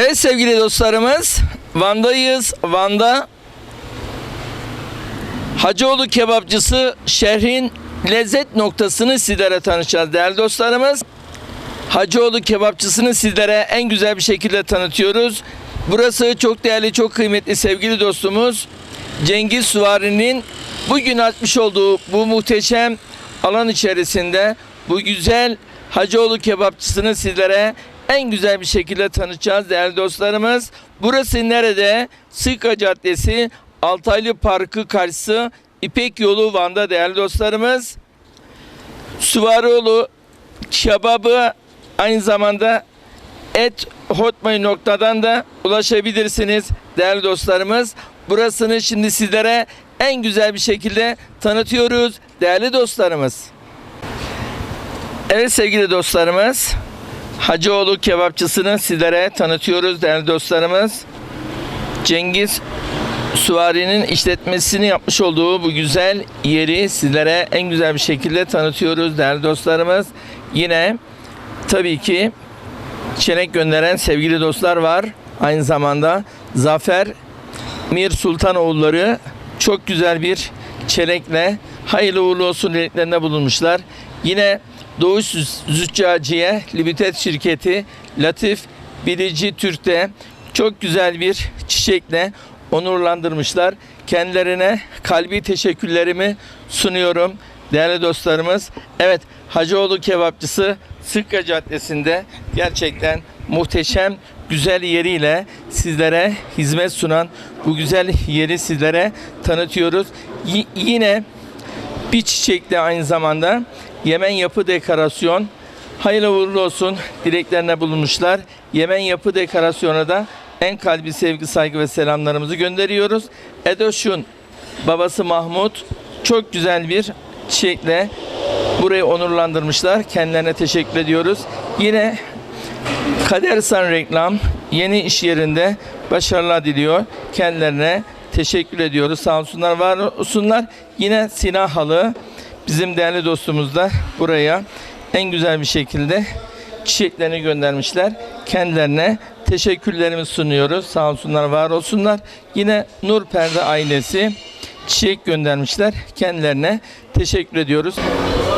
Evet sevgili dostlarımız, Van'dayız. Van'da Hacıoğlu kebapçısı şehrin lezzet noktasını sizlere tanıtacağız değerli dostlarımız. Hacıoğlu kebapçısını sizlere en güzel bir şekilde tanıtıyoruz. Burası çok değerli, çok kıymetli sevgili dostumuz Cengiz Süvari'nin bugün açmış olduğu bu muhteşem alan içerisinde bu güzel Hacıoğlu kebapçısını sizlere en güzel bir şekilde tanıtacağız değerli dostlarımız. Burası nerede? Sıka Caddesi, Altaylı Parkı karşısı İpek Yolu Van'da değerli dostlarımız. Süvarioğlu kebabı aynı zamanda et hotmail.dan da ulaşabilirsiniz değerli dostlarımız. Burasını şimdi sizlere en güzel bir şekilde tanıtıyoruz değerli dostlarımız. Evet sevgili dostlarımız. Hacıoğlu kebapçısını sizlere tanıtıyoruz değerli dostlarımız. Cengiz Süvari'nin işletmesini yapmış olduğu bu güzel yeri sizlere en güzel bir şekilde tanıtıyoruz değerli dostlarımız. Yine tabii ki çelenk gönderen sevgili dostlar var. Aynı zamanda Zafer Mir Sultanoğulları çok güzel bir çelenkle hayırlı uğurlu olsun dileklerinde bulunmuşlar. Yine Doğuş Züccaciye Limited şirketi Latif Bilici Türk'te çok güzel bir çiçekle onurlandırmışlar. Kendilerine kalbi teşekkürlerimi sunuyorum değerli dostlarımız. Evet Hacıoğlu Kebapçısı Sıkka Caddesi'nde gerçekten muhteşem güzel yeriyle sizlere hizmet sunan bu güzel yeri sizlere tanıtıyoruz. Y- yine bir çiçekle aynı zamanda Yemen Yapı Dekorasyon hayırlı uğurlu olsun dileklerine bulunmuşlar. Yemen Yapı Dekorasyon'a da en kalbi sevgi, saygı ve selamlarımızı gönderiyoruz. Edoş'un babası Mahmut çok güzel bir çiçekle burayı onurlandırmışlar. Kendilerine teşekkür ediyoruz. Yine Kadersan Reklam yeni iş yerinde başarılar diliyor. Kendilerine teşekkür ediyoruz. Sağ olsunlar, var olsunlar. Yine Sina Halı bizim değerli dostumuz da buraya en güzel bir şekilde çiçeklerini göndermişler. Kendilerine teşekkürlerimizi sunuyoruz. Sağ olsunlar, var olsunlar. Yine Nur Perde ailesi çiçek göndermişler. Kendilerine teşekkür ediyoruz.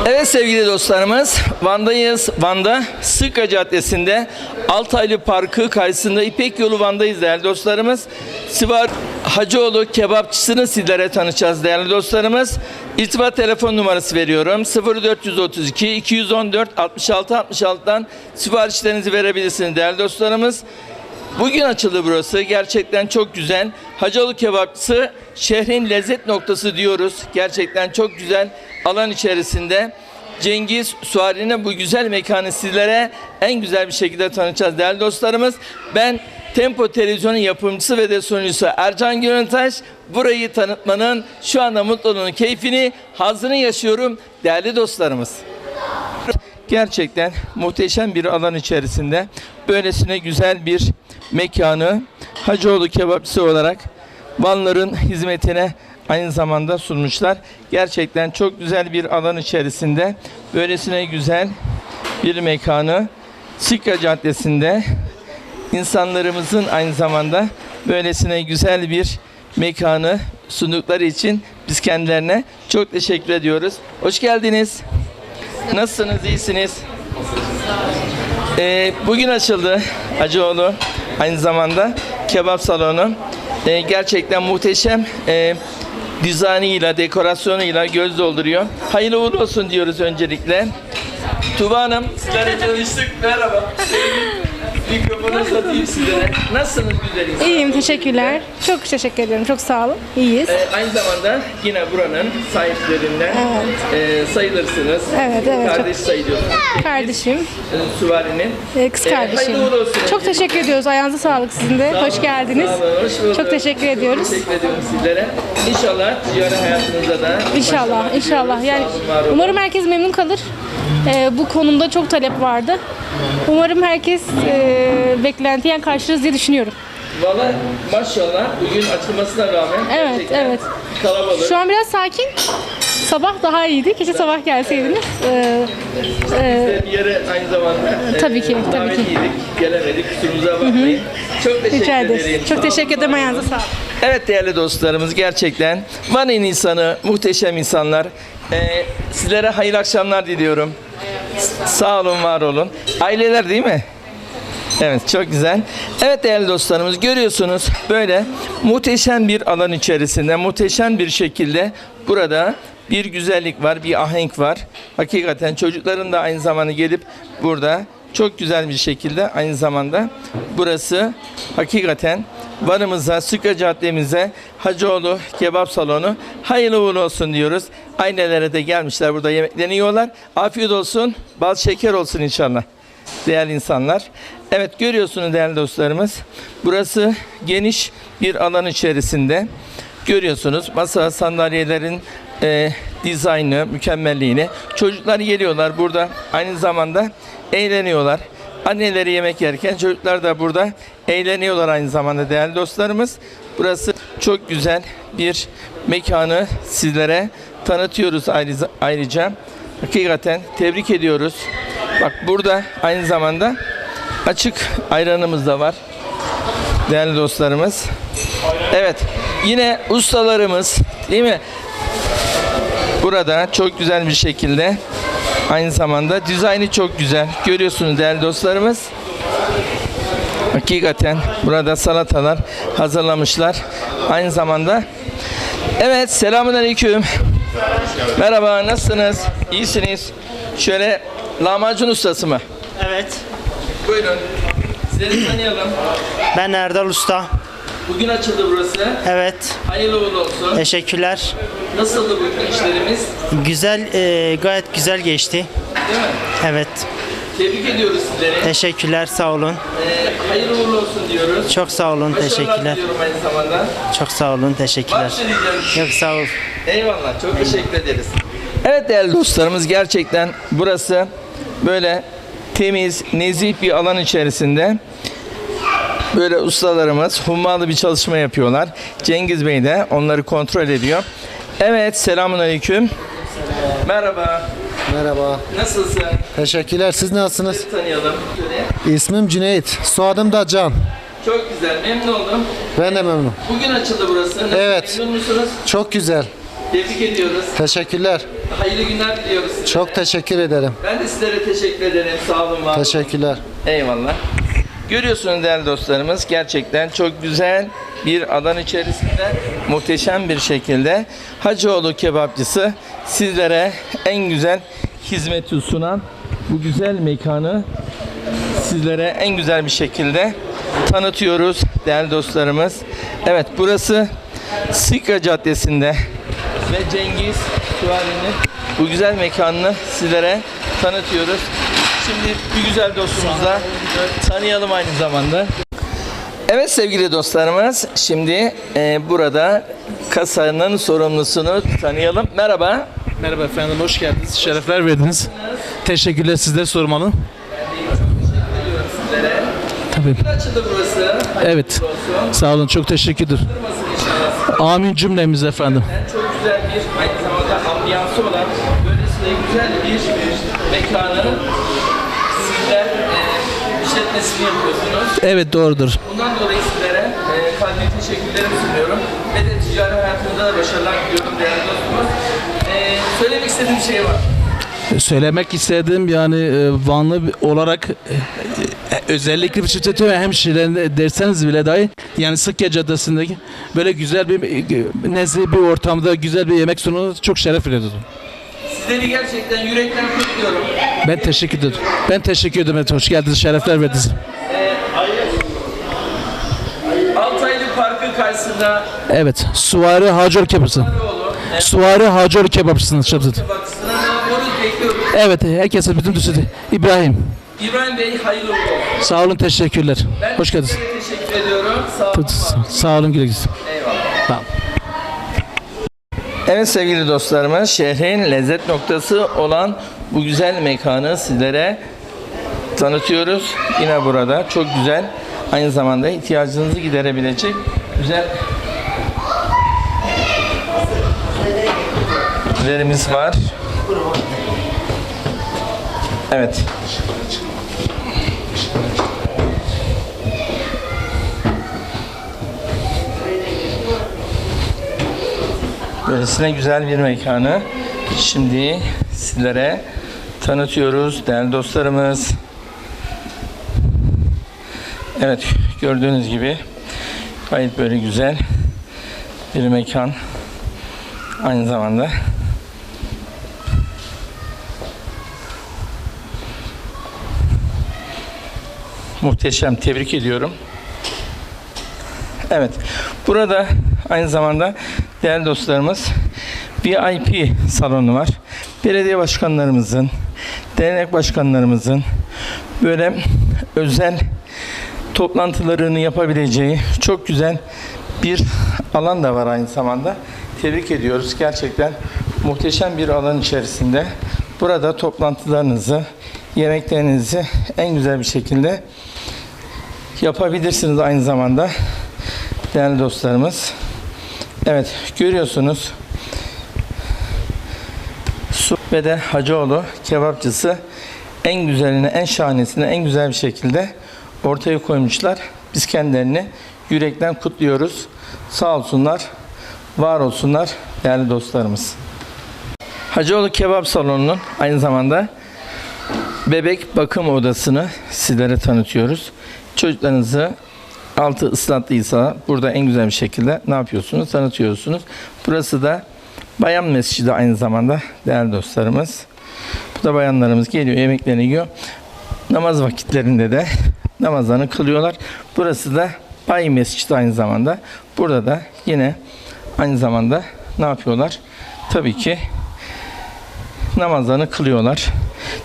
Evet sevgili dostlarımız, Van'dayız. Van'da Sıka Caddesi'nde Altaylı Parkı karşısında İpek Yolu Van'dayız değerli dostlarımız. Sivar Hacıoğlu kebapçısını sizlere tanıtacağız değerli dostlarımız. İrtibat telefon numarası veriyorum. 0432 214 66 66'dan siparişlerinizi verebilirsiniz değerli dostlarımız. Bugün açıldı burası. Gerçekten çok güzel. Hacıoğlu Kebapçısı şehrin lezzet noktası diyoruz. Gerçekten çok güzel alan içerisinde. Cengiz Suari'nin bu güzel mekanı sizlere en güzel bir şekilde tanıtacağız değerli dostlarımız. Ben Tempo Televizyon'un yapımcısı ve de sunucusu Ercan Gönültaş. Burayı tanıtmanın şu anda mutluluğunu, keyfini, hazını yaşıyorum değerli dostlarımız. Gerçekten muhteşem bir alan içerisinde böylesine güzel bir mekanı Hacıoğlu Kebapçısı olarak Vanların hizmetine aynı zamanda sunmuşlar. Gerçekten çok güzel bir alan içerisinde böylesine güzel bir mekanı Sikra Caddesi'nde insanlarımızın aynı zamanda böylesine güzel bir mekanı sundukları için biz kendilerine çok teşekkür ediyoruz. Hoş geldiniz. Nasılsınız? İyisiniz? Ee, bugün açıldı Hacıoğlu aynı zamanda kebap salonu. Ee, gerçekten muhteşem e, dizaynıyla, dekorasyonuyla göz dolduruyor. Hayırlı uğurlu olsun diyoruz öncelikle. Tuba Hanım, sizlerle tanıştık. Merhaba. Mikrofonu satayım sizlere. Nasılsınız güzeliz? İyiyim, teşekkürler. Çok teşekkür ederim, çok sağ olun. İyiyiz. Ee, aynı zamanda yine buranın sahiplerinden e, sayılırsınız. Evet, evet, Kardeş sayılıyorsunuz. Kardeşim, E, Süvari'nin. e, kız Ee, kardeşim. hayırlı uğurlu olsun. Çok teşekkür ediyoruz. Ayağınıza sağlık sizin de. Hoş geldiniz. Sağ olun, hoş bulduk. Çok teşekkür ediyoruz. Teşekkür ediyorum sizlere. İnşallah ticari hayatınızda da İnşallah, inşallah. diliyoruz. Yani Sağ olun, var olun. umarım herkes memnun kalır. E, bu konumda çok talep vardı. Umarım herkes e, beklentiyen karşılarız diye düşünüyorum. Valla maşallah bugün açılmasına rağmen Evet, gerçekten evet. kalabalık. Şu an biraz sakin. sabah daha iyiydi. Keşke sabah gelseydiniz. Ee, e, Bir yere aynı zamanda Tabii ki, tabii davet ki. yedik, gelemedik. Kusurumuza bakmayın. Çok teşekkür rica ederim. ederiz. Çok teşekkür ederim. Ayağınıza sağlık. Evet değerli dostlarımız gerçekten Van'ın insanı, muhteşem insanlar. Ee, sizlere hayırlı akşamlar diliyorum. Sağ olun, var olun. Aileler değil mi? Evet çok güzel. Evet değerli dostlarımız görüyorsunuz böyle muhteşem bir alan içerisinde muhteşem bir şekilde burada bir güzellik var, bir ahenk var. Hakikaten çocukların da aynı zamanda gelip burada çok güzel bir şekilde aynı zamanda burası hakikaten Van'ımıza, Sıkra Caddemize, Hacıoğlu Kebap Salonu hayırlı uğurlu olsun diyoruz. Ailelere de gelmişler burada yemeklerini yiyorlar. Afiyet olsun, bal şeker olsun inşallah değerli insanlar. Evet görüyorsunuz değerli dostlarımız. Burası geniş bir alan içerisinde. Görüyorsunuz masa sandalyelerin e, dizaynı, mükemmelliğini. Çocuklar geliyorlar burada aynı zamanda eğleniyorlar. Anneleri yemek yerken çocuklar da burada eğleniyorlar aynı zamanda değerli dostlarımız. Burası çok güzel bir mekanı sizlere tanıtıyoruz ayrıca. Hakikaten tebrik ediyoruz. Bak burada aynı zamanda açık ayranımız da var. Değerli dostlarımız. Evet. Yine ustalarımız değil mi? Burada çok güzel bir şekilde aynı zamanda dizaynı çok güzel. Görüyorsunuz değerli dostlarımız. Hakikaten burada salatalar hazırlamışlar. Aynı zamanda Evet, selamun aleyküm. Merhaba, nasılsınız? İyisiniz. Şöyle lahmacun ustası mı? Evet. Buyurun. Sizleri tanıyalım. Ben Erdal Usta. Bugün açıldı burası. Evet. Hayırlı uğurlu olsun. Teşekkürler. Nasıldı bugün işlerimiz? Güzel, e, gayet güzel geçti. Değil mi? Evet. Tebrik ediyoruz sizleri. Teşekkürler, sağ olun. Ee, hayırlı uğurlu olsun diyoruz. Çok sağ olun, Başarılar teşekkürler. diliyorum aynı zamanda. Çok sağ olun, Var teşekkürler. mı diyeceğim? Yok sağ ol. Eyvallah. Çok teşekkür ederiz. Evet değerli dostlarımız gerçekten burası böyle temiz, nezih bir alan içerisinde böyle ustalarımız hummalı bir çalışma yapıyorlar. Cengiz Bey de onları kontrol ediyor. Evet, selamun aleyküm. Merhaba, Merhaba. nasılsın? Teşekkürler. Siz nasılsınız? Sizi tanıyalım. Şöyle. İsmim Cüneyt. Soyadım da Can. Çok güzel, memnun oldum. Ben de memnunum. Bugün açıldı burası. Nasıl, Evet. Memnun musunuz? Çok güzel. Tebrik ediyoruz. Teşekkürler. Hayırlı günler diliyoruz size. Çok teşekkür ederim. Ben de sizlere teşekkür ederim. Sağ olun, var olun. Teşekkürler. Eyvallah. Görüyorsunuz değerli dostlarımız gerçekten çok güzel bir alan içerisinde muhteşem bir şekilde Hacıoğlu kebapçısı sizlere en güzel hizmeti sunan bu güzel mekanı sizlere en güzel bir şekilde tanıtıyoruz değerli dostlarımız. Evet burası Sıkra Caddesi'nde ve Cengiz Süvari'nin bu güzel mekanını sizlere tanıtıyoruz. Şimdi bir güzel dostumuzla tanıyalım aynı zamanda. Evet sevgili dostlarımız, şimdi e, burada kasanın sorumlusunu tanıyalım. Merhaba. Merhaba efendim, hoş geldiniz. Şerefler verdiniz. Teşekkürler sizlere sormalı. Tabii. Bugün açıldı burası. Evet. Sağ olun, çok teşekkürdür. Amin cümlemiz efendim. Çok güzel bir aynı zamanda ambiyansı olan böylesine güzel bir mekanın sizler e, işletmesini yapıyorsunuz. Evet doğrudur. Bundan dolayı sizlere e, kalbi teşekkürlerimi sunuyorum. Ve de ticari hayatınızda da başarılar diliyorum değerli dostumuz. E, söylemek istediğim bir şey var. Söylemek istediğim yani e, Vanlı olarak e, e, özellikle bir şirketi ve hemşirelerine derseniz bile dahi yani Sıkya Caddesi'ndeki böyle güzel bir nezih bir ortamda güzel bir yemek sunumu çok şeref veriyordu. Sizleri gerçekten yürekten kutluyorum. Ben teşekkür ederim. Ben teşekkür ederim. Hoş geldiniz. Şerefler verdiniz. Altaylı Parkı karşısında Evet. Suvari Hacor Kebapçısı. Suvari Hacor Kebapçısı'nın şapsıdı. Evet, herkese bütün düşürdü. İbrahim. İbrahim Bey hayırlı olsun. Sağ olun, teşekkürler. Ben Hoş geldiniz. teşekkür ediyorum. Sağ olun. Sağ olun, güle güle. Eyvallah. Tamam. Evet sevgili dostlarımız şehrin lezzet noktası olan bu güzel mekanı sizlere tanıtıyoruz. Yine burada çok güzel aynı zamanda ihtiyacınızı giderebilecek güzel müşterilerimiz var. Evet. Böylesine güzel bir mekanı şimdi sizlere tanıtıyoruz değerli dostlarımız. Evet gördüğünüz gibi gayet böyle güzel bir mekan aynı zamanda muhteşem tebrik ediyorum. Evet. Burada aynı zamanda değerli dostlarımız VIP salonu var. Belediye başkanlarımızın, dernek başkanlarımızın böyle özel toplantılarını yapabileceği çok güzel bir alan da var aynı zamanda. Tebrik ediyoruz. Gerçekten muhteşem bir alan içerisinde burada toplantılarınızı, yemeklerinizi en güzel bir şekilde yapabilirsiniz aynı zamanda değerli dostlarımız. Evet görüyorsunuz Su ve de Hacıoğlu kebapçısı en güzelini, en şahanesini en güzel bir şekilde ortaya koymuşlar. Biz kendilerini yürekten kutluyoruz. Sağ olsunlar, var olsunlar değerli dostlarımız. Hacıoğlu Kebap Salonu'nun aynı zamanda bebek bakım odasını sizlere tanıtıyoruz. Çocuklarınızı altı ıslattıysa burada en güzel bir şekilde ne yapıyorsunuz? Tanıtıyorsunuz. Burası da bayan mescidi aynı zamanda değerli dostlarımız. Bu da bayanlarımız geliyor yemeklerini yiyor. Namaz vakitlerinde de namazlarını kılıyorlar. Burası da bay mescidi aynı zamanda. Burada da yine aynı zamanda ne yapıyorlar? Tabii ki namazlarını kılıyorlar.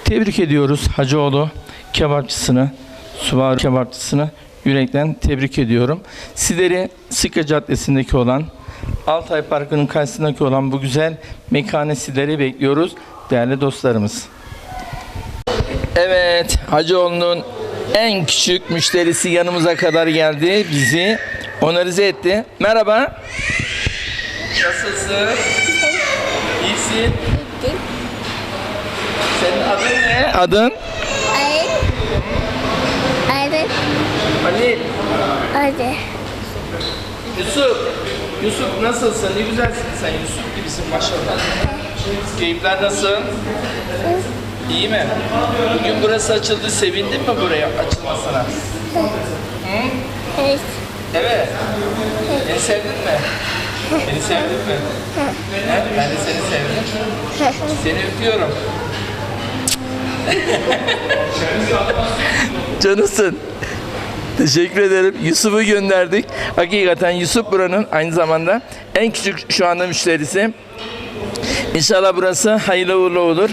Tebrik ediyoruz Hacıoğlu kebapçısını, Suvar kebapçısını yürekten tebrik ediyorum. Sizleri Sıkya Caddesi'ndeki olan Altay Parkı'nın karşısındaki olan bu güzel mekane sizleri bekliyoruz değerli dostlarımız. Evet, Hacıoğlu'nun en küçük müşterisi yanımıza kadar geldi. Bizi onarize etti. Merhaba. Nasılsın? İyisin. Senin adın ne? Adın? Ay. Hadi. Ali. Hadi. Yusuf. Yusuf nasılsın? Ne güzelsin sen. Yusuf gibisin maşallah. Keyifler nasıl? İyi mi? Bugün burası açıldı. Sevindin mi buraya açılmasına? Evet. Evet. Beni sevdin mi? Beni sevdin mi? Ben de seni sevdim. Seni öpüyorum. Canısın. Teşekkür ederim. Yusuf'u gönderdik. Hakikaten Yusuf buranın aynı zamanda en küçük şu anda müşterisi. İnşallah burası hayırlı uğurlu olur.